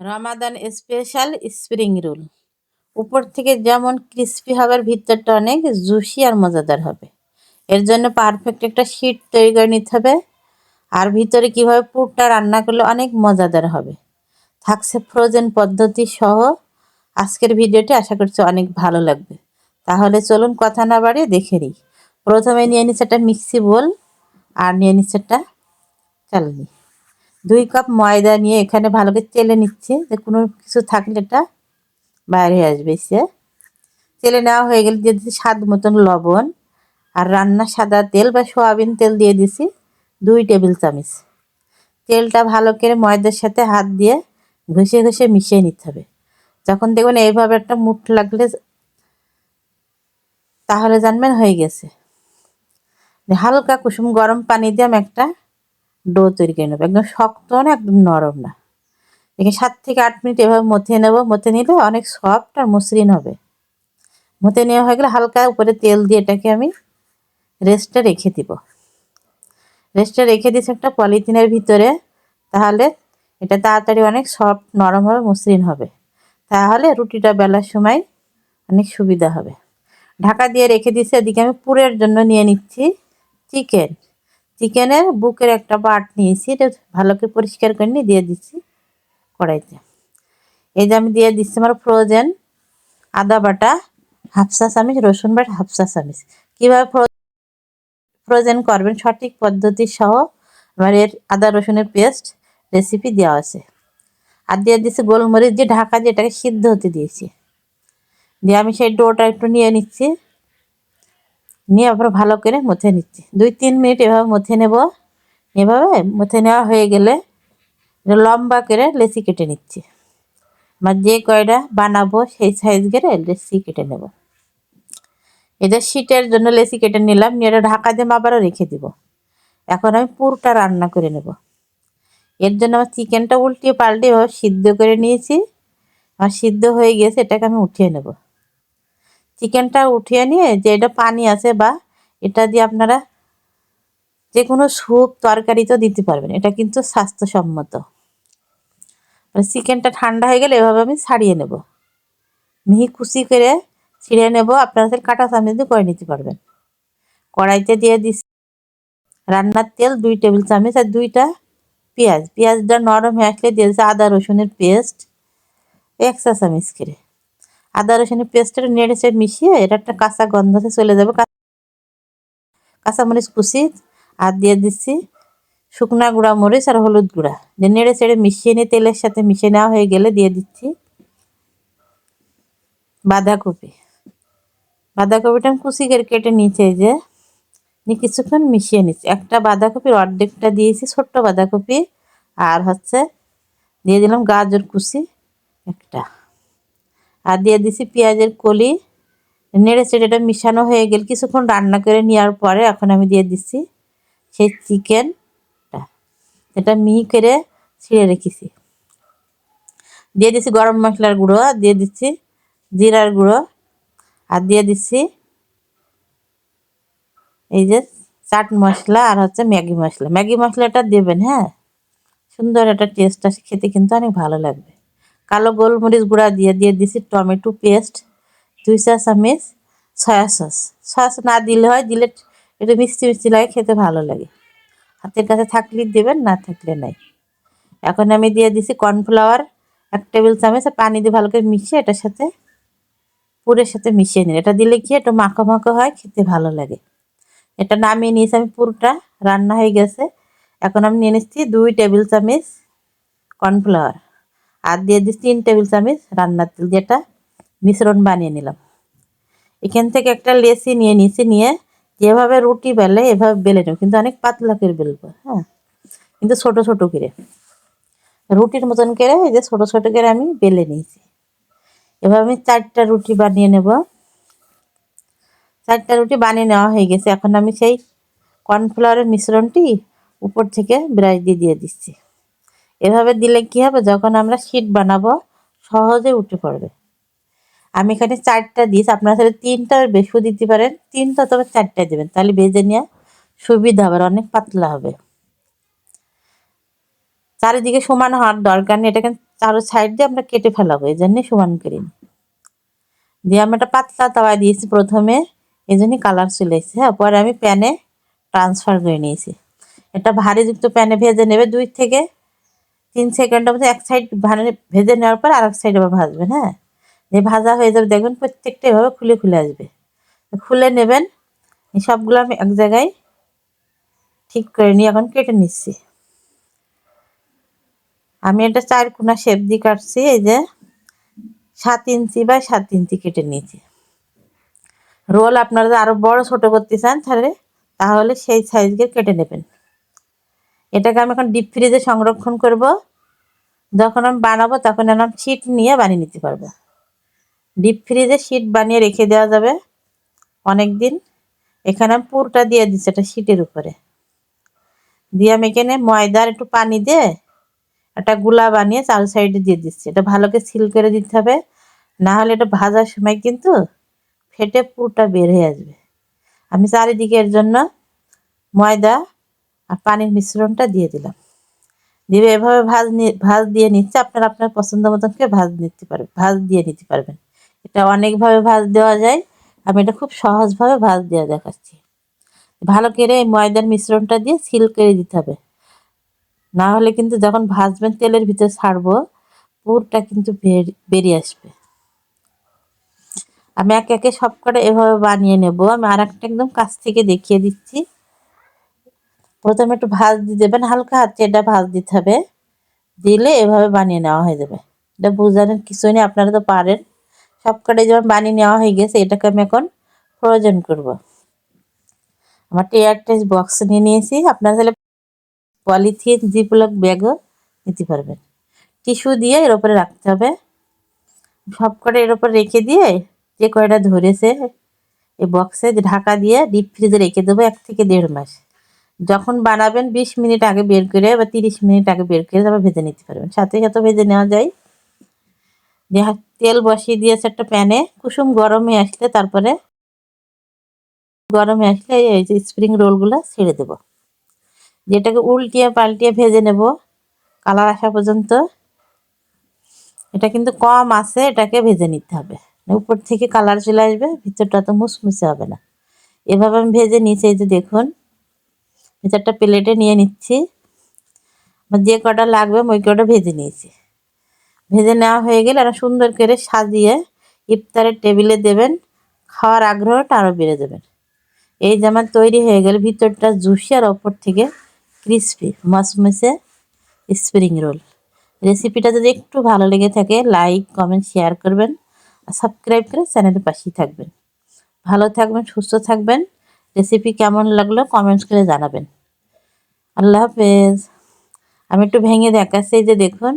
রমাদান special spring roll উপর থেকে যেমন ক্রিস্পি হবার ভিতরটা অনেক জুসি আর মজাদার হবে। এর জন্য পারফেক্ট একটা শীট তৈরি করে নিতে হবে। আর ভিতরে কীভাবে পুরটা রান্না করলে অনেক মজাদার হবে। থাকছে ফ্রোজেন পদ্ধতি সহ। আজকের ভিডিওটি আশা করছি অনেক ভালো লাগবে। তাহলে চলুন কথা না বাড়িয়ে দেখে নিই। প্রথমে নিয়ে নিচ্ছে একটা মিক্সি বোল আর নিয়ে নিচ্ছে একটা চালনি। দুই কাপ ময়দা নিয়ে এখানে ভালো করে চেলে নিচ্ছে, যে কোনো কিছু থাকলে এটা বাইরে হয়ে আসবে সে চেলে নেওয়া হয়ে গেলে দিয়ে দিচ্ছি স্বাদ মতন লবণ আর রান্না সাদা তেল বা সোয়াবিন তেল দিয়ে দিছি দুই টেবিল চামচ। তেলটা ভালো করে ময়দার সাথে হাত দিয়ে ঘষে ঘষে মিশিয়ে নিতে হবে। যখন দেখবেন এইভাবে একটা মুঠ লাগলে তাহলে জানবেন হয়ে গেছে। হালকা কুসুম গরম পানি দিয়ে আমি একটা ডো তৈরি করে নেব। একদম শক্ত না, একদম নরম না। এখানে সাত থেকে আট মিনিট এভাবে মথে নেব। মথে নিলে অনেক সফট আর মসৃণ হবে। মথে নেওয়া হয়ে গেলে হালকা উপরে তেল দিয়ে এটাকে আমি রেস্টে রেখে দিব। রেস্টে রেখে দিচ্ছি একটা পলিথিনের ভিতরে। তাহলে এটা তাড়াতাড়ি অনেক সফট, নরম হবে, মসৃণ হবে। তাহলে রুটিটা বেলার সময় অনেক সুবিধা হবে। ঢাকা দিয়ে রেখে দিচ্ছি এদিকে আমি পুরের জন্য নিয়ে নিচ্ছি চিকেন। চিকেনের বুকের একটা পার্ট নিয়েছি, এটা ভালো করে পরিষ্কার করে নিয়ে দিয়ে দিচ্ছি কড়াইতে। এই যে আমি দিয়ে দিচ্ছি আমার ফ্রোজেন আদা বাটা হাফসা চামিচ, রসুন বাটা হাফসা চামিচ। কীভাবে ফ্রোজেন করবেন সঠিক পদ্ধতি সহ আমার এর আদা, রসুনের পেস্ট রেসিপি দেওয়া আছে। আর দিয়ে দিচ্ছি গোলমরিচ দিয়ে ঢাকা দিয়ে এটাকে সিদ্ধ হতে দিয়েছি। দিয়ে আমি সেই ডোটা একটু নিয়ে নিচ্ছি। নিয়ে আবার ভালো করে মথে নিচ্ছি। দুই তিন মিনিট এভাবে মথে নেব। এভাবে মথে নেওয়া হয়ে গেলে লম্বা করে লেসি কেটে নিচ্ছি। আমার যে কয়টা বানাবো সেই সাইজ করে লেসি কেটে নেব। এটা শীতের জন্য লেসি কেটে নিলাম, নিয়ে এটা ঢাকা দিয়ে আবারও রেখে দিব। এখন আমি পুরোটা রান্না করে নেব। এর জন্য আমার চিকেনটা উল্টিয়ে পাল্টে এভাবে সিদ্ধ করে নিয়েছি। আর সিদ্ধ হয়ে গেছে, এটাকে আমি উঠিয়ে নেব। চিকেনটা উঠিয়ে নিয়ে যে এটা পানি আছে বা এটা দিয়ে আপনারা যে কোনো স্যুপ তরকারিতেও দিতে পারবেন। এটা কিন্তু স্বাস্থ্যসম্মত। মানে চিকেনটা ঠান্ডা হয়ে গেলে এভাবে আমি ছাড়িয়ে নেব। মিহি কুচি করে ছিঁড়ে নেব। আপনারা কাটা চামচ দিয়ে করে নিতে পারবেন। কড়াইতে দিয়ে দিচ্ছি রান্নার তেল দুই টেবিল চামচ আর দুইটা পেঁয়াজ। পেঁয়াজটা নরম হয়ে আসলে দিয়েছে আদা রসুনের পেস্ট। এক চা চামচ করে। আদা, রসুনের পেস্টটা নেড়ে চেড়ে মিশিয়ে এটা একটা কাঁচা গন্ধতে চলে যাবে। কাঁচামরিচ কুচি আর দিয়ে দিচ্ছি শুকনা গুঁড়া মরিচ আর হলুদ গুঁড়া। যে নেড়ে চেড়ে মিশিয়ে নিয়ে তেলের সাথে মিশিয়ে নেওয়া হয়ে গেলে দিয়ে দিচ্ছি বাঁধাকপি। বাঁধাকপিটা আমি কুচি করে কেটে নিচে যে। নিয়ে কিছুক্ষণ মিশিয়ে নিচ্ছি। একটা বাঁধাকপির অর্ধেকটা দিয়েছি ছোট্ট বাঁধাকপি আর হচ্ছে দিয়ে দিলাম গাজর কুচি একটা। আর দিয়ে দিছি পেঁয়াজের কলি। নেড়ে চেড়েটা মিশানো হয়ে গেল কিছুক্ষণ রান্না করে নেওয়ার পরে এখন আমি দিয়ে দিচ্ছি সেই চিকেনটা। এটা মিহি করে ছিঁড়ে রেখেছি। দিয়ে দিছি গরম মশলার গুঁড়ো, দিয়ে দিচ্ছি জিরার গুঁড়ো আর দিয়ে দিচ্ছি এই যে চাট মশলা আর হচ্ছে ম্যাগি মশলা। ম্যাগি মশলাটা দেবেন হ্যাঁ? সুন্দর একটা টেস্ট আসে, খেতে কিন্তু অনেক ভালো লাগবে। কালো গোলমরিচ গুঁড়া দিয়ে দিয়ে দিছি টমেটো পেস্ট, দুই চা চামচ সয়া সস। সয়া সস না দিলে হয়, দিলে একটু মিষ্টি মিষ্টি লাগে, খেতে ভালো লাগে। হাতের কাছে থাকলে দেবেন, না থাকলে নাই। এখন আমি দিয়ে দিছি কর্নফ্লাওয়ার, এক টেবিল চামচ পানি দিয়ে ভালো করে মিশিয়ে এটার সাথে, পুরের সাথে মিশিয়ে নিন। এটা দিলে কি একটু মাখো মাখো হয়, খেতে ভালো লাগে। এটা নামিয়ে নিয়েছি আমি পুরোটা, রান্না হয়ে গেছে। এখন আমি নিয়ে নিচ্ছি দুই টেবিল চামচ কর্নফ্লাওয়ার। আর দিয়ে দিচ্ছি তিন টেবিল চামচ রান্নার তেল যেটা মিশ্রণ বানিয়ে নিলাম। এখান থেকে একটা লেসি নিয়ে নিয়েছি নিয়ে যেভাবে রুটি বেলে এভাবে বেলে নেব। কিন্তু অনেক পাতলা করে বেলবো হ্যাঁ? কিন্তু ছোট ছোট করে। রুটির মতন করে এই যে ছোটো ছোটো করে আমি বেলে নিয়েছি। এভাবে আমি চারটা রুটি বানিয়ে নেব। চারটা রুটি বানিয়ে নেওয়া হয়ে গেছে। এখন আমি সেই কর্নফ্লাওয়ারের মিশ্রণটি উপর থেকে ব্রাশ দিয়ে দিয়ে দিচ্ছি। এভাবে দিলে কি হবে? যখন আমরা শীট বানাবো সহজে উঠে পড়বে। আমি এখানে চারটা দিয়েছি, আপনারা সাথে তিনটার বেশিও দিতে পারেন। তিনটা তবে চারটা দেবেন, তাহলে ভেজে নেওয়া সুবিধা হবে, অনেক পাতলা হবে। চারিদিকে সমান হওয়ার দরকার নেই, এটাকে চারো সাইড দিয়ে আমরা কেটে ফেলাবো, এই জন্যে সমান করি। দিয়ে আমি একটা পাতলা তাওয়া দিয়েছি প্রথমে, এই জন্যই কালার চলে এসেছে হ্যাঁ পরে আমি প্যানে ট্রান্সফার করে নিয়েছি। এটা ভারীযুক্ত প্যানে ভেজে নেবে দুই থেকে তিন সেকেন্ডের মধ্যে এক সাইড ভেজে নেওয়ার পর আরেক সাইড আবার ভাজবেন হ্যাঁ? যে ভাজা হয়ে যাবে, দেখবেন প্রত্যেকটা এভাবে খুলে খুলে আসবে। খুলে নেবেন সবগুলো আমি এক জায়গায় ঠিক করে নিয়ে এখন কেটে নিচ্ছি। আমি এটা চার কোনা শেপ দিয়ে কাটছি, এই যে সাত ইঞ্চি বা সাত ইঞ্চি কেটে নিয়েছি। রোল আপনারা আরও বড়, ছোট করতে চান তাহলে তাহলে সেই সাইজকে কেটে নেবেন। এটাকে আমি এখন ডিপ ফ্রিজে সংরক্ষণ করব। যখন আমি বানাবো তখন আমি শিট নিয়ে বানিয়ে নিতে পারব। ডিপ ফ্রিজে শিট বানিয়ে রেখে দেওয়া যাবে অনেক দিন এখানে আমি পুরটা দিয়ে দিচ্ছি এটা শিটের উপরে। দিয়ে আমি এখানে ময়দার একটু পানি দিয়ে একটা গুলা বানিয়ে চাল সাইডে দিয়ে দিচ্ছি। এটা ভালো করে সিল করে দিতে হবে। না হলে এটা ভাজার সময় কিন্তু ফেটে পুরটা বের হয়ে আসবে। আমি চারিদিকের জন্য ময়দা আর পানির মিশ্রণটা দিয়ে দিলাম। দিয়ে এভাবে ভাজ ভাজ দিয়ে নিচ্ছে, আপনার আপনার পছন্দ মতন করে ভাজ নিতে পারবেন, ভাজ দিয়ে নিতে পারবেন। এটা অনেকভাবে ভাজ দেওয়া যায়, আমি এটা খুব সহজভাবে ভাজ দেওয়া দেখাচ্ছি। ভালো করে এই ময়দার মিশ্রণটা দিয়ে সিল করে দিতে হবে। না হলে কিন্তু যখন ভাজবেন তেলের ভিতরে ছাড়বো, পুরটা কিন্তু বেরিয়ে আসবে। আমি একে একে সব কটা এভাবে বানিয়ে নেব। আমি আর একটা একদম কাছ থেকে দেখিয়ে দিচ্ছি। প্রথমে একটু ভাজ দিয়ে দেবেন, হালকা হাতে এটা ভাজ দিতে হবে। দিলে এভাবে বানিয়ে নেওয়া হয়ে যাবে। এটা বোঝানোর কিছু নেই, আপনারা তো পারেন। সব কটাই যেমন বানিয়ে নেওয়া হয়ে গেছে, এটাকে আমি এখন প্রয়োজন করব। আমার টেয়ার টেস্ট বক্স নিয়ে নিয়েছি, আপনারা তাহলে পলিথিন জিপলক ব্যাগও নিতে পারবেন। টিস্যু দিয়ে এর উপরে রাখতে হবে। সব কটা এর উপর রেখে দিয়ে যে কয়টা ধরেছে, এই বক্সে ঢাকা দিয়ে ডিপ ফ্রিজে রেখে দেবো, এক থেকে দেড় মাস। যখন বানাবেন বিশ মিনিট আগে বের করে বা তিরিশ মিনিট আগে বের করে তারপর ভেজে নিতে পারবেন। সাথে সাথে ভেজে নেওয়া যায়। দিয়ে তেল বসিয়ে দিয়েছে একটা প্যানে। কুসুম গরমে আসলে তারপরে গরমে আসলে এই যে স্প্রিং রোলগুলো ছেড়ে দেব। যেটাকে উল্টিয়ে পাল্টিয়ে ভেজে নেব। কালার আসা পর্যন্ত। এটা কিন্তু কম আছে, এটাকে ভেজে নিতে হবে। উপর থেকে কালার চলে আসবে, ভিতরটা তো মুসমুসে হবে না। এভাবে আমি ভেজে নিয়েছি এই যে দেখুন ভেতরটা প্লেটে নিয়ে নিচ্ছি। যে কটা লাগবে ওই কটা ভেজে নিয়েছি। ভেজে নেওয়া হয়ে গেলে আর সুন্দর করে সাজিয়ে ইফতারের টেবিলে দেবেন। খাওয়ার আগ্রহটা আরও বেড়ে দেবেন এই যেমন তৈরি হয়ে গেলে, ভিতরটা জুসি আর ওপর থেকে ক্রিসপি মসমসে স্প্রিং রোল। রেসিপিটা যদি একটু ভালো লেগে থাকে, লাইক, কমেন্ট, শেয়ার করবেন। আর সাবস্ক্রাইব করে চ্যানেলের পাশেই থাকবেন। ভালো থাকবেন, সুস্থ থাকবেন। রেসিপি কেমন লাগল কমেন্টস করে জানাবেন। আল্লাহ হাফেজ। আমি একটু ভেঙে দেখাচ্ছি যে দেখুন।